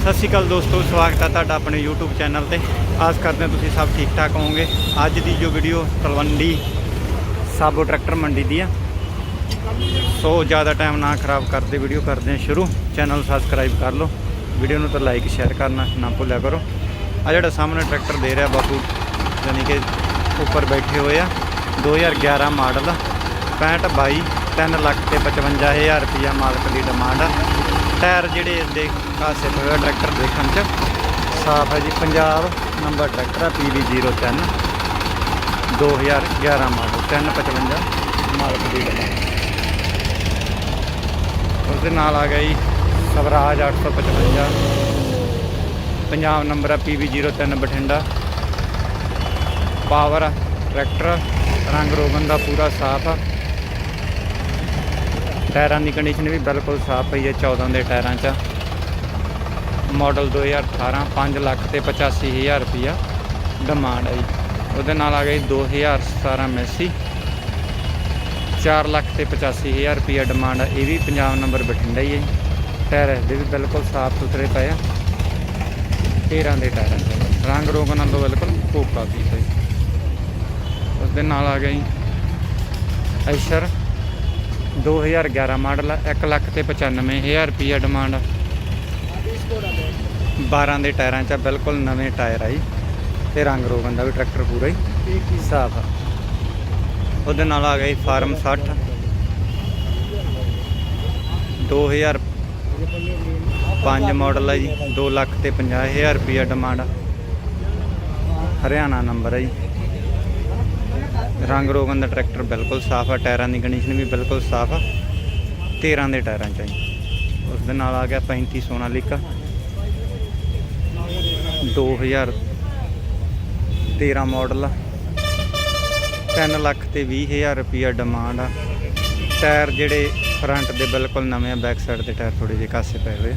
ਸਤਿ ਸ਼੍ਰੀ ਅਕਾਲ ਦੋਸਤੋ, ਸਵਾਗਤ ਹੈ ਤੁਹਾਡਾ ਆਪਣੇ YouTube ਚੈਨਲ ਤੇ। ਆਸ ਕਰਦੇ ਹਾਂ ਤੁਸੀਂ ਸਭ ਠੀਕ ਠਾਕ ਹੋਵੋਗੇ। ਅੱਜ ਦੀ ਜੋ ਵੀਡੀਓ ਤਲਵੰਡੀ ਸਾਬੋ ਟਰੈਕਟਰ ਮੰਡੀ ਦੀ ਆ। ਸੋ ਜ਼ਿਆਦਾ ਟਾਈਮ ਨਾ ਖਰਾਬ ਕਰਦੇ ਵੀਡੀਓ ਕਰਦੇ ਹਾਂ ਸ਼ੁਰੂ। ਚੈਨਲ ਸਬਸਕ੍ਰਾਈਬ ਕਰ ਲਓ। ਵੀਡੀਓ ਨੂੰ ਤਾਂ ਲਾਈਕ ਸ਼ੇਅਰ ਕਰਨਾ ਨਾ ਭੁੱਲਿਆ ਕਰੋ। ਆ ਜਿਹੜਾ ਸਾਹਮਣੇ ਟਰੈਕਟਰ ਦੇ ਰਿਹਾ ਬਾਪੂ, ਯਾਨੀ ਕਿ ਉੱਪਰ ਬੈਠੇ ਹੋਏ ਆ। 2011 ਮਾਡਲ 65 22 3 ਲੱਖ ਤੇ 55000 ਰੁਪਇਆ ਮਾਲਕ ਦੀ ਡਿਮਾਂਡ ਆ। ਟਾਇਰ ਜਿਹੜੇ ਇਸਦੇ ਕਾਸੇ ਹੋਇਆ ਟਰੈਕਟਰ ਦੇਖਣ ਚ। ਸਾਫ਼ ਹੈ ਜੀ, ਪੰਜਾਬ ਨੰਬਰ ਟਰੈਕਟਰ ਆ PV03 2011 ਮਾਡਲ 355 ਮਾਲਕ ਦੀ ਡਿਮਾਂਡ ਉਸ ਦੇ ਨਾਲ ਆ ਗਿਆ ਜੀ, ਸਵਰਾਜ 855 ਪੰਜਾਬ ਨੰਬਰ ਆ PV03 ਬਠਿੰਡਾ। ਪਾਵਰ ਟਰੈਕਟਰ ਰੰਗ ਰੋਗਨ ਦਾ ਪੂਰਾ ਸਾਫ਼ ਆ। ਟਾਇਰਾਂ ਦੀ ਕੰਡੀਸ਼ਨ ਵੀ ਬਿਲਕੁਲ ਸਾਫ਼ ਪਈ ਹੈ 14 ਦੇ ਟਾਇਰਾਂ 'ਚ। ਮਾਡਲ 2018 5 ਲੱਖ ਤੇ 85000 ਰੁਪਿਆ ਡਿਮਾਂਡ ਹੈ ਜੀ। ਉਹਦੇ ਨਾਲ ਆ ਗਈ 2017 ਮੈਸੀ 4 ਲੱਖ ਤੇ 85000 ਰੁਪਿਆ ਡਿਮਾਂਡ ਹੈ, ਇਹ ਵੀ ਪੰਜਾਬ ਨੰਬਰ ਬਠਿੰਡਾ ਹੀ ਹੈ ਜੀ। ਟਾਇਰ ਇਹਦੇ ਵੀ ਬਿਲਕੁਲ ਸਾਫ਼ ਸੁਥਰੇ ਪਏ ਆ। 13 ਦੇ ਟਾਇਰਾਂ 'ਚ। ਰੰਗ ਰੋਗਨ ਨਾਲੋਂ ਬਿਲਕੁਲ ਕੋਕਾ ਪੀਸ ਹੈ। ਉਹਦੇ ਨਾਲ ਆ ਗਈ ਜੀ ਐਸ਼ਰ 2011 ਮਾਡਲ 1 ਲੱਖ ਤੇ 95000 ਰੁਪਿਆ ਡਿਮਾਂਡ 12 ਦੇ ਟਾਇਰਾਂ 'ਚ ਬਿਲਕੁਲ ਨਵੇਂ ਟਾਇਰ ਆ ਜੀ। ਤੇ ਰੰਗ ਰੋਗਨ ਦਾ ਵੀ ਟਰੈਕਟਰ ਪੂਰਾ ਹੀ। ਸਾਫ਼ ਆ। ਉਹਦੇ ਨਾਲ ਆ ਗਈ ਫਾਰਮ 60 2005 ਮਾਡਲ ਆ ਜੀ 2 ਲੱਖ ਤੇ 50000 ਰੁਪਿਆ ਡਿਮਾਂਡ ਹਰਿਆਣਾ ਨੰਬਰ ਹੈ ਜੀ। ਰੰਗ ਰੋਗਨ ਦਾ ਟਰੈਕਟਰ ਬਿਲਕੁਲ ਸਾਫ਼ ਆ, ਟਾਇਰਾਂ ਦੀ ਕੰਡੀਸ਼ਨ ਵੀ ਬਿਲਕੁਲ ਸਾਫ਼ ਆ। 13 ਦੇ ਟਾਇਰਾਂ ਚ ਉਸ ਦੇ ਨਾਲ ਆ ਗਿਆ 35 ਸੋਨਾਲੀਕਾ 2013 ਮਾਡਲ 3 ਲੱਖ ਤੇ 20000 ਰੁਪਿਆ ਡਿਮਾਂਡ ਆ। ਟਾਇਰ ਜਿਹੜੇ ਫਰੰਟ ਦੇ ਬਿਲਕੁਲ ਨਵੇਂ ਆ ਬੈਕ ਸਾਈਡ ਦੇ ਟਾਇਰ ਥੋੜੇ ਜਿਹੇ ਕਾਸੇ ਪਏ ਹੋਏ ਆ।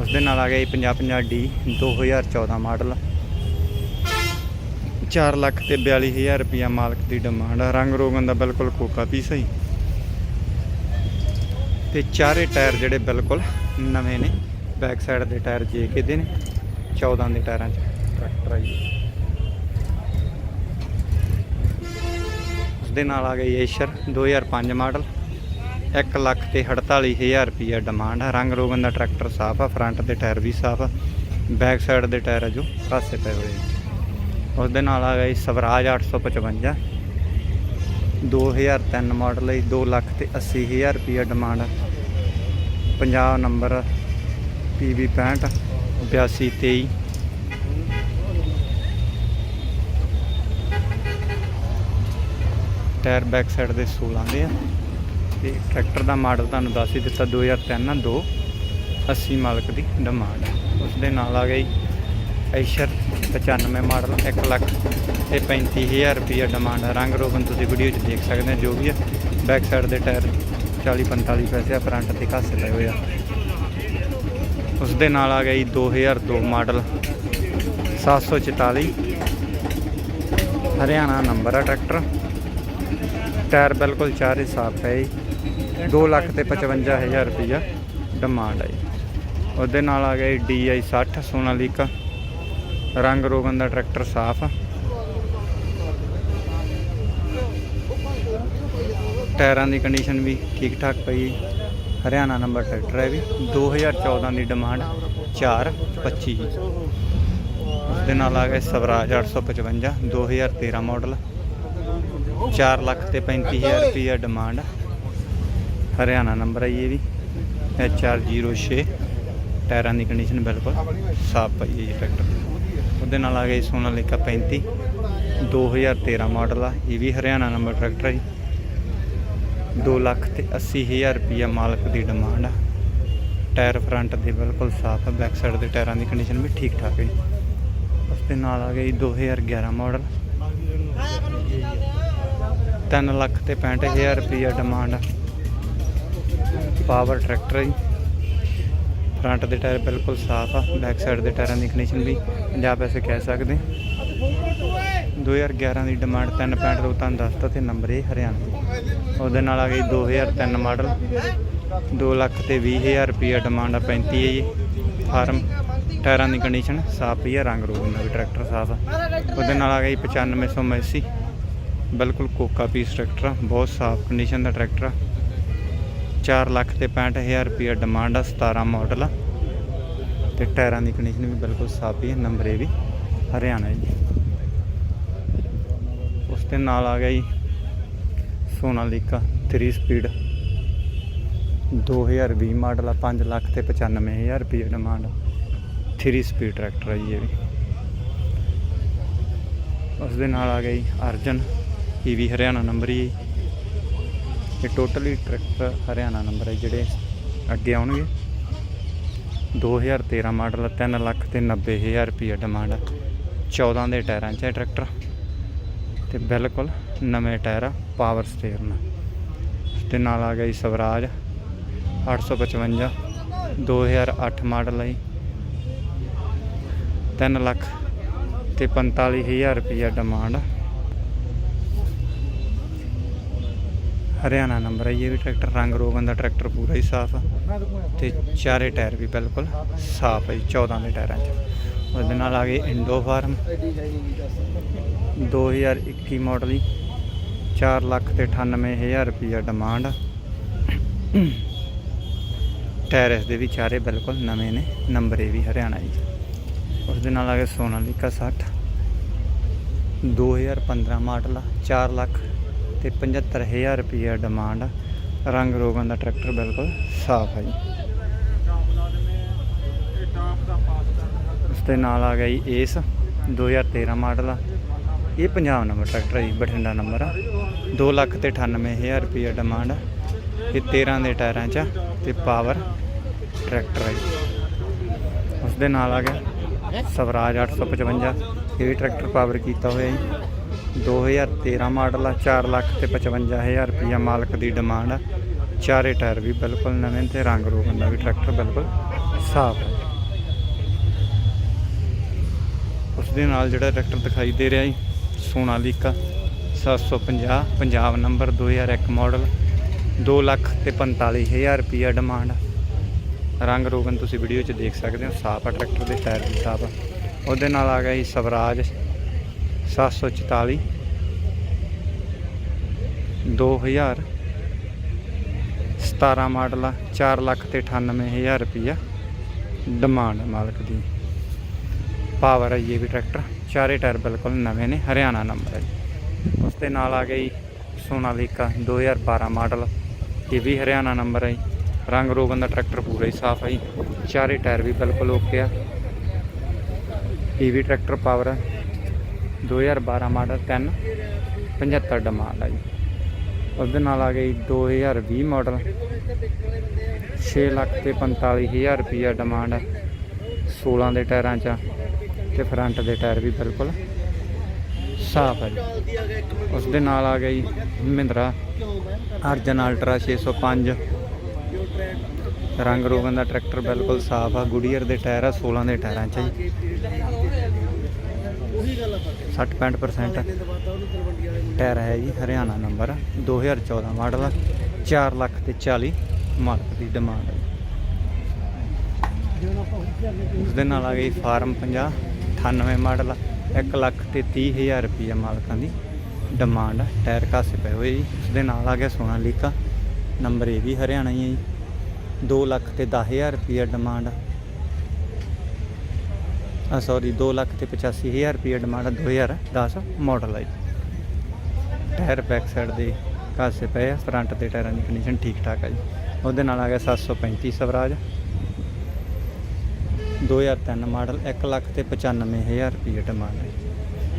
ਉਸ ਦੇ ਨਾਲ ਆ ਗਿਆ ਜੀ 50 50 ਡੀ 2014 ਮਾਡਲ 4 ਲੱਖ ਤੇ 42000 ਰੁਪਿਆ ਮਾਲਕ ਦੀ ਡਿਮਾਂਡ ਆ। ਰੰਗ ਰੋਗਨ ਦਾ ਬਿਲਕੁਲ ਕੋਕਾ ਪੀਸ ਹੈ ਤੇ ਚਾਰੇ ਟਾਇਰ ਜਿਹੜੇ ਬਿਲਕੁਲ ਨਵੇਂ ਨੇ। ਬੈਕ ਸਾਈਡ ਦੇ ਟਾਇਰ ਜੇ ਕਿਦੇ ਨੇ। 14 ਦੇ ਟਾਇਰਾਂ 'ਚ ਟਰੈਕਟਰ ਆ ਜੀ। ਉਸ ਦੇ ਨਾਲ ਆ ਗਈ ਏਸ਼ਰ 2005 ਮਾਡਲ। 1 ਲੱਖ ਤੇ 48000 ਰੁਪਿਆ ਡਿਮਾਂਡ ਆ। ਰੰਗ ਰੋਗਨ ਦਾ ਟਰੈਕਟਰ ਸਾਫ਼ ਆ। ਫਰੰਟ ਦੇ ਟਾਇਰ ਵੀ ਸਾਫ਼ ਆ। ਬੈਕ ਸਾਈਡ ਦੇ ਟਾਇਰ ਆ ਜੋ। ਕਾਸੇ ਪਏ ਹੋਏ ਆ। ਉਸ ਦੇ ਨਾਲ ਆ ਗਿਆ ਜੀ ਸਵਰਾਜ 855 2003 ਮਾਡਲ ਹੈ 2 ਲੱਖ ਤੇ 80000 ਰੁਪਿਆ demand Punjab number PV 65 8223 tyre back side ਦੇ 16 ਦੇ ਆ। ਤੇ ਟਰੈਕਟਰ ਦਾ ਮਾਡਲ ਤੁਹਾਨੂੰ ਦੱਸ ਹੀ ਦਿੱਤਾ 2003 2 80 ਮਾਲਕ ਦੀ ਡਿਮਾਂਡ ਉਸ ਦੇ ਨਾਲ ਆ ਗਈ ਐਸ਼ਰ 95 ਮਾਡਲ 1 ਲੱਖ ਤੇ 35000 ਰੁਪਿਆ ਡਿਮਾਂਡ ਹੈ। ਰੰਗ ਰੋਗਨ ਤੁਸੀਂ ਵੀਡੀਓ 'ਚ ਦੇਖ ਸਕਦੇ ਹੋ, ਜੋ ਵੀ ਹੈ। ਬੈਕ ਸਾਈਡ ਦੇ ਟਾਇਰ 40 45 ਪੈਸੇ ਆ ਫਰੰਟ ਤੇ ਘਾਸੇ ਲਏ ਹੋਏ ਆ। ਉਸ ਦੇ ਨਾਲ ਆ ਗਈ 2002 ਮਾਡਲ 744 ਹਰਿਆਣਾ ਨੰਬਰ ਆ ਟਰੈਕਟਰ ਟਾਇਰ ਬਿਲਕੁਲ ਚਾਰੇ ਸਾਫ਼ ਹੈ 2 ਲੱਖ ਤੇ 55000 ਰੁਪਿਆ ਡਿਮਾਂਡ ਹੈ ਜੀ। ਉਹਦੇ ਨਾਲ ਆ ਗਿਆ DI 60 ਸੋਨਾਲੀਕਾ। ਰੰਗ ਰੋਗਨ ਦਾ ਟਰੈਕਟਰ ਸਾਫ਼ ਆ। ਟਾਇਰਾਂ ਦੀ ਕੰਡੀਸ਼ਨ ਵੀ ਠੀਕ ਠਾਕ ਪਈ ਹਰਿਆਣਾ ਨੰਬਰ ਟਰੈਕਟਰ ਹੈ ਵੀ। 2014 ਦੀ ਡਿਮਾਂਡ 425 ਉਸ ਦੇ ਨਾਲ ਆ ਗਿਆ ਸਵਰਾਜ 855 2013 ਮਾਡਲ 4 ਲੱਖ ਤੇ 35000 ਰੁਪਈਆ ਡਿਮਾਂਡ ਹਰਿਆਣਾ ਨੰਬਰ ਹੈ ਇਹ ਵੀ। HR06 ਟਾਇਰਾਂ ਦੀ ਕੰਡੀਸ਼ਨ ਬਿਲਕੁਲ ਸਾਫ਼ ਪਈ ਹੈ ਜੀ ਟਰੈਕਟਰ। ਉਹਦੇ ਨਾਲ ਆ ਗਿਆ ਸੋਨਾਲੀਕਾ 35 2013 ਮਾਡਲ ਆ, ਇਹ ਵੀ ਹਰਿਆਣਾ ਨੰਬਰ ਟਰੈਕਟਰ ਹੈ ਜੀ। 2 ਲੱਖ ਤੇ 80000 ਰੁਪਈਆ ਮਾਲਕ ਦੀ ਡਿਮਾਂਡ ਆ। ਟਾਇਰ ਫਰੰਟ ਦੇ ਬਿਲਕੁਲ ਸਾਫ਼ ਆ, ਬੈਕ ਸਾਈਡ ਦੇ ਟਾਇਰਾਂ ਦੀ ਕੰਡੀਸ਼ਨ ਵੀ ਠੀਕ ਠਾਕ ਹੈ ਜੀ। ਉਸ ਦੇ ਨਾਲ ਆ ਗਈ 2011 ਮਾਡਲ। 3 ਲੱਖ ਤੇ 65000 ਰੁਪਈਆ ਡਿਮਾਂਡ ਆ। ਪਾਵਰ ਟਰੈਕਟਰ ਹੈ ਜੀ। ਫਰੰਟ ਦੇ ਟਾਇਰ ਬਿਲਕੁਲ ਸਾਫ਼ ਆ ਬੈਕ ਸਾਈਡ ਦੇ ਟਾਇਰਾਂ ਦੀ ਕੰਡੀਸ਼ਨ ਵੀ 50 ਪੈਸੇ ਕਹਿ ਸਕਦੇ। 2011 ਦੀ ਡਿਮਾਂਡ 3.2 ਤੁਹਾਨੂੰ ਦੱਸਤਾ ਤੇ ਨੰਬਰ ਇਹ ਹਰਿਆਣਾ ਉਹਦੇ ਨਾਲ ਆ ਗਈ 2003 ਮਾਡਲ 2 ਲੱਖ ਤੇ 20000 ਰੁਪਿਆ ਡਿਮਾਂਡ ਆ 35 ਹੈ ਜੀ। ਫਾਰਮ ਟਾਇਰਾਂ ਦੀ ਕੰਡੀਸ਼ਨ ਸਾਫ਼ ਹੀ ਆ, ਰੰਗ ਰੂਪ ਦਾ ਵੀ ਟਰੈਕਟਰ ਸਾਫ਼ ਆ। ਉਹਦੇ ਨਾਲ ਆ ਗਿਆ ਜੀ 9580 ਬਿਲਕੁਲ ਕੋਕਾ ਪੀਸ ਟਰੈਕਟਰ ਆ, ਬਹੁਤ ਸਾਫ਼ ਕੰਡੀਸ਼ਨ ਦਾ ਟਰੈਕਟਰ ਆ। 4 ਲੱਖ ਤੇ 65000 ਰੁਪਿਆ ਡਿਮਾਂਡ ਆ 17 ਮਾਡਲ ਆ। ਤੇ ਟਾਇਰਾਂ ਦੀ ਕੰਡੀਸ਼ਨ ਵੀ ਬਿਲਕੁਲ ਸਾਫ਼ ਹੀ ਹੈ ਨੰਬਰ ਇਹ ਵੀ, ਹਰਿਆਣਾ ਜੀ। ਉਸ ਦੇ ਨਾਲ ਆ ਗਿਆ ਜੀ, ਸੋਨਾਲੀਕਾ 3 ਸਪੀਡ 2020 ਮਾਡਲ ਆ 5 ਲੱਖ ਤੇ 95000 ਰੁਪਏ ਡਿਮਾਂਡ 3 ਸਪੀਡ ਟਰੈਕਟਰ ਆ ਜੀ ਇਹ ਵੀ। ਉਸ ਦੇ ਨਾਲ ਆ ਗਿਆ ਜੀ, ਅਰਜਨ, ਇਹ ਵੀ ਹਰਿਆਣਾ ਨੰਬਰ ਹੀ ਹੈ ਟੋਟਲੀ ਟਰੈਕਟਰ ਹਰਿਆਣਾ ਨੰਬਰ ਹੈ ਜਿਹੜੇ ਅੱਗੇ ਆਉਣਗੇ। 2013 ਮਾਡਲ ਆ, 3 ਲੱਖ ਤੇ 90000 ਰੁਪਏ ਡਿਮਾਂਡ ਆ। 14 ਦੇ ਟਾਇਰਾਂ 'ਚ ਹੈ ਟਰੈਕਟਰ। ਤੇ ਬਿਲਕੁਲ ਨਵੇਂ ਟਾਇਰ ਆ ਪਾਵਰ ਸਟੀਅਰਿੰਗ ਉਸ ਦੇ ਨਾਲ ਆ ਗਿਆ ਜੀ ਸਵਰਾਜ 855 2008 ਮਾਡਲ ਹੈ ਜੀ। 3 ਲੱਖ ਤੇ 45000 ਰੁਪਇਆ ਡਿਮਾਂਡ ਹਰਿਆਣਾ ਨੰਬਰ ਹੈ ਜੀ, ਇਹ ਵੀ ਟਰੈਕਟਰ ਰੰਗ ਰੋਗਨ ਦਾ ਟਰੈਕਟਰ ਪੂਰਾ ਹੀ ਸਾਫ਼ ਆ। ਤੇ ਚਾਰੇ ਟਾਇਰ ਵੀ ਬਿਲਕੁਲ ਸਾਫ਼ ਹੈ ਜੀ 14 ਦੇ ਟਾਇਰਾਂ 'ਚ। ਉਹਦੇ ਨਾਲ ਆ ਗਏ ਇੰਡੋ ਫਾਰਮ। 2021 ਮਾਡਲ ਹੀ 4 ਲੱਖ ਤੇ 98000 ਰੁਪਇਆ ਡਿਮਾਂਡ ਟਾਇਰ ਇਸ ਦੇ ਵੀ ਚਾਰੇ ਬਿਲਕੁਲ ਨਵੇਂ ਨੇ, ਨੰਬਰ ਇਹ ਵੀ ਹਰਿਆਣਾ ਜੀ। ਉਸ ਦੇ ਨਾਲ ਆ ਗਿਆ ਸੋਨਾਲੀਕਾ 60 2015 ਮਾਡਲ ਆ 4 ਲੱਖ ਤੇ 75000 ਰੁਪਇਆ ਡਿਮਾਂਡ ਆ ਰੰਗ ਰੋਗਨ ਦਾ ਟਰੈਕਟਰ ਬਿਲਕੁਲ ਸਾਫ਼ ਹੈ ਜੀ। ਉਸ ਦੇ ਨਾਲ ਆ ਗਿਆ ਜੀ ਏਸ 2013 ਮਾਡਲ ਆ। ਇਹ ਪੰਜਾਬ ਨੰਬਰ ਟਰੈਕਟਰ ਹੈ ਜੀ, ਬਠਿੰਡਾ ਨੰਬਰ ਆ। 2 ਲੱਖ ਤੇ 98000 ਰੁਪਇਆ ਡਿਮਾਂਡ ਇਹ 13 ਦੇ ਟਾਇਰਾਂ 'ਚ ਆ ਤੇ ਪਾਵਰ ਟਰੈਕਟਰ ਹੈ ਜੀ। ਉਸ ਦੇ ਨਾਲ ਆ ਗਿਆ ਸਵਰਾਜ 855 ਇਹ ਵੀ ਟਰੈਕਟਰ ਪਾਵਰ ਕੀਤਾ ਹੋਇਆ ਜੀ। 2013 ਮਾਡਲ ਆ 4 ਲੱਖ ਤੇ 55000 ਰੁਪਇਆ ਮਾਲਕ ਦੀ ਡਿਮਾਂਡ ਆ। ਚਾਰੇ ਟਾਇਰ ਵੀ ਬਿਲਕੁਲ ਨਵੇਂ ਤੇ ਰੰਗ ਰੋਗਨ ਦਾ ਵੀ ਟਰੈਕਟਰ ਬਿਲਕੁਲ ਸਾਫ਼ ਹੈ ਉਸ ਦੇ ਨਾਲ ਜਿਹੜਾ ਟਰੈਕਟਰ ਦਿਖਾਈ ਦੇ ਰਿਹਾ ਜੀ ਸੋਨਾਲੀਕਾ 750 ਪੰਜਾਬ ਨੰਬਰ 2001 ਮਾਡਲ 2 ਲੱਖ ਤੇ 45000 ਰੁਪਇਆ ਡਿਮਾਂਡ ਰੰਗ ਰੋਗਨ ਤੁਸੀਂ ਵੀਡੀਓ 'ਚ ਦੇਖ ਸਕਦੇ ਹੋ, ਸਾਫ਼ ਆ ਟਰੈਕਟਰ ਦੇ ਟਾਇਰ ਵੀ ਸਾਫ਼ ਆ। ਉਹਦੇ ਨਾਲ ਆ ਗਿਆ ਜੀ ਸਵਰਾਜ 744 2000 17 ਮਾਡਲ ਆ 4 ਲੱਖ ਤੇ 98000 ਰੁਪਇਆ ਡਿਮਾਂਡ ਮਾਲਕ ਦੀ। ਪਾਵਰ ਹੈ ਜੀ ਇਹ ਵੀ ਟਰੈਕਟਰ। ਚਾਰੇ ਟਾਇਰ ਬਿਲਕੁਲ ਨਵੇਂ ਨੇ। ਹਰਿਆਣਾ ਨੰਬਰ ਹੈ ਜੀ ਉਸ ਦੇ ਨਾਲ ਆ ਗਿਆ ਜੀ ਸੋਨਾਲੀਕਾ 2012 ਮਾਡਲ। ਇਹ ਵੀ ਹਰਿਆਣਾ ਨੰਬਰ ਹੈ ਜੀ ਰੰਗ ਰੋਗਨ ਦਾ ਟਰੈਕਟਰ ਪੂਰਾ ਹੀ ਸਾਫ਼ ਹੈ ਜੀ। ਚਾਰੇ ਟਾਇਰ ਵੀ ਬਿਲਕੁਲ ਓਕੇ ਆ। ਇਹ ਵੀ ਟਰੈਕਟਰ ਪਾਵਰ ਹੈ 2012 ਮਾਡਲ 3 75 ਡਿਮਾਂਡ ਹੈ ਜੀ। ਉਹਦੇ ਨਾਲ ਆ ਗਈ 2020 ਮਾਡਲ 6 ਲੱਖ ਤੇ 45000 ਰੁਪਇਆ ਡਿਮਾਂਡ ਹੈ 16 ਦੇ ਟਾਇਰਾਂ 'ਚ ਆ ਤੇ ਫਰੰਟ ਦੇ ਟਾਇਰ ਵੀ ਬਿਲਕੁਲ ਸਾਫ਼ ਹੈ ਜੀ। ਉਸ ਦੇ ਨਾਲ ਆ ਗਈ ਮਹਿੰਦਰਾ ਅਰਜਨ ਅਲਟਰਾ 605 ਰੰਗ ਰੋਗਨ ਦਾ ਟਰੈਕਟਰ ਬਿਲਕੁਲ ਸਾਫ਼ ਆ। ਗੁਡੀਅਰ ਦੇ ਟਾਇਰ ਆ 16 ਦੇ ਟਾਇਰਾਂ 'ਚ ਜੀ। 60-65% ਟਾਇਰ ਹੈ ਜੀ, ਹਰਿਆਣਾ ਨੰਬਰ 2014 ਮਾਡਲ ਆ 4 ਲੱਖ ਤੇ 40 ਮਾਲਕ ਦੀ ਡਿਮਾਂਡ ਹੈ ਉਸ ਦੇ ਨਾਲ ਆ ਗਈ ਫਾਰਮ 50 98 ਮਾਡਲ ਆ 1 ਲੱਖ ਤੇ 30000 ਰੁਪਏ ਮਾਲਕਾਂ ਦੀ ਡਿਮਾਂਡ ਆ ਟਾਇਰ ਕਾਸੇ ਪਏ ਹੋਏ ਜੀ। ਉਸ ਦੇ ਨਾਲ ਆ ਗਿਆ ਸੋਨਾਲੀਕਾ ਨੰਬਰ ਇਹ ਵੀ ਹਰਿਆਣਾ ਹੀ ਹੈ ਜੀ। 2 ਲੱਖ ਤੇ 10000 ਰੁਪਏ ਡਿਮਾਂਡ ਆ ਸੌਰੀ 2 ਲੱਖ ਤੇ 85000 ਰੁਪਏ ਡਿਮਾਂਡ 2010 ਮਾਡਲ ਹੈ ਜੀ। ਟਾਇਰ ਬੈਕ ਸਾਈਡ ਦੇ ਕਾਸੇ ਪਏ ਆ ਫਰੰਟ ਦੇ ਟਾਇਰਾਂ ਦੀ ਕੰਡੀਸ਼ਨ ਠੀਕ ਠਾਕ ਹੈ ਜੀ। ਉਹਦੇ ਨਾਲ ਆ ਗਿਆ 735 ਸਵਰਾਜ। 2003 ਮਾਡਲ 1 ਲੱਖ ਤੇ 95000 ਰੁਪਏ ਡਿਮਾਂਡ ਹੈ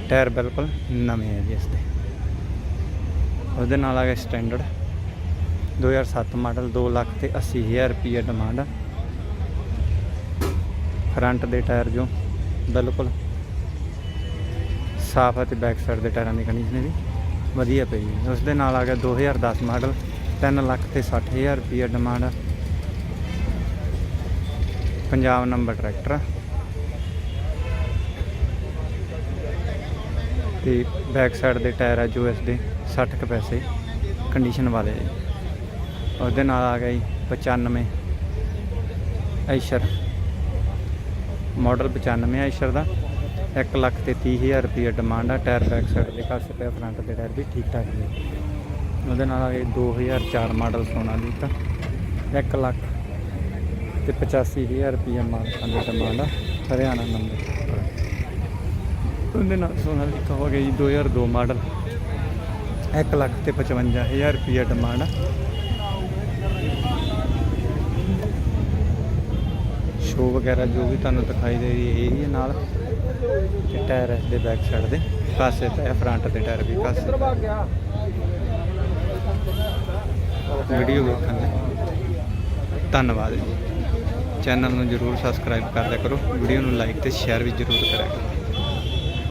ਟਾਇਰ ਬਿਲਕੁਲ ਨਵੇਂ ਹੈ ਜੀ ਇਸ ਦੇ ਉਹਦੇ ਨਾਲ ਆ ਗਿਆ ਸਟੈਂਡਰਡ 2007 ਮਾਡਲ 2 ਲੱਖ ਤੇ 80000 ਰੁਪਏ ਡਿਮਾਂਡ ਫਰੰਟ ਦੇ ਟਾਇਰ ਜੋ ਬਿਲਕੁਲ। ਸਾਫ਼ ਹੈ ਤੇ ਬੈਕ ਸਾਈਡ ਦੇ ਟਾਇਰਾਂ ਦੀ ਕੰਡੀਸ਼ਨ ਵੀ ਵਧੀਆ ਪਈ ਹੈ ਉਸ ਦੇ ਨਾਲ ਆ ਗਿਆ 2010 ਮਾਡਲ 3 ਲੱਖ ਤੇ 60000 ਰੁਪਏ ਡਿਮਾਂਡ ਪੰਜਾਬ ਨੰਬਰ ਟਰੈਕਟਰ ਤੇ ਬੈਕ ਸਾਈਡ ਦੇ ਟਾਇਰ ਆ ਜੋ ਇਸ ਦੇ 60 ਕੁ ਪੈਸੇ ਕੰਡੀਸ਼ਨ ਵਾਲੇ ਆ ਜੀ। ਉਹਦੇ ਨਾਲ ਆ ਗਿਆ ਜੀ 95 ਐਸ਼ਰ ਮਾਡਲ 95 ਐਸ਼ਰ ਦਾ। 1 ਲੱਖ ਤੇ 30000 ਰੁਪਏ ਡਿਮਾਂਡ ਆ। ਟਾਇਰ ਬੈਕ ਸਾਈਡ ਦੇ ਕਾਸੇ ਪਿਆ ਫਰੰਟ ਦੇ ਟਾਇਰ ਵੀ ਠੀਕ ਠਾਕ ਨੇ। ਉਹਦੇ ਨਾਲ ਆ ਇਹ 2004 ਮਾਡਲ ਸੋਨਾ ਲੀਤਾ 1 ਲੱਖ ਤੇ 85000 ਰੁਪਏ ਮਾਲਕਾਂ ਦੀ ਡਿਮਾਂਡ ਆ, ਹਰਿਆਣਾ ਨੰਬਰ ਉਹਦੇ ਨਾਲ ਸੋਨਾ ਲੀਤਾ ਹੋ ਗਿਆ ਜੀ 2002 ਮਾਡਲ। 1 ਲੱਖ ਤੇ 55000 ਰੁਪਏ ਡਿਮਾਂਡ ਆ। ਸ਼ੋ ਵਗੈਰਾ ਜੋ ਵੀ ਤੁਹਾਨੂੰ ਦਿਖਾਈ ਦੇ ਰਹੀ ਹੈ, ਇਹ ਹੀ ਹੈ ਨਾਲ। ਤੇ ਟਾਇਰ ਇਸ ਦੇ ਬੈਕ ਸਾਈਡ ਦੇ। ਪਾਸੇ ਤੇ ਫਰੰਟ ਦੇ ਟਾਇਰ ਵੀ ਪਾਸੇ ਵੀਡੀਓ ਵੇਖਣ ਲਈ। ਧੰਨਵਾਦ ਜੀ। ਚੈਨਲ ਨੂੰ ਜਰੂਰ ਸਬਸਕ੍ਰਾਈਬ ਕਰ ਲਿਆ ਕਰੋ। ਵੀਡੀਓ ਨੂੰ ਲਾਈਕ ਤੇ ਸ਼ੇਅਰ ਵੀ ਜਰੂਰ ਕਰਿਆ ਕਰੋ।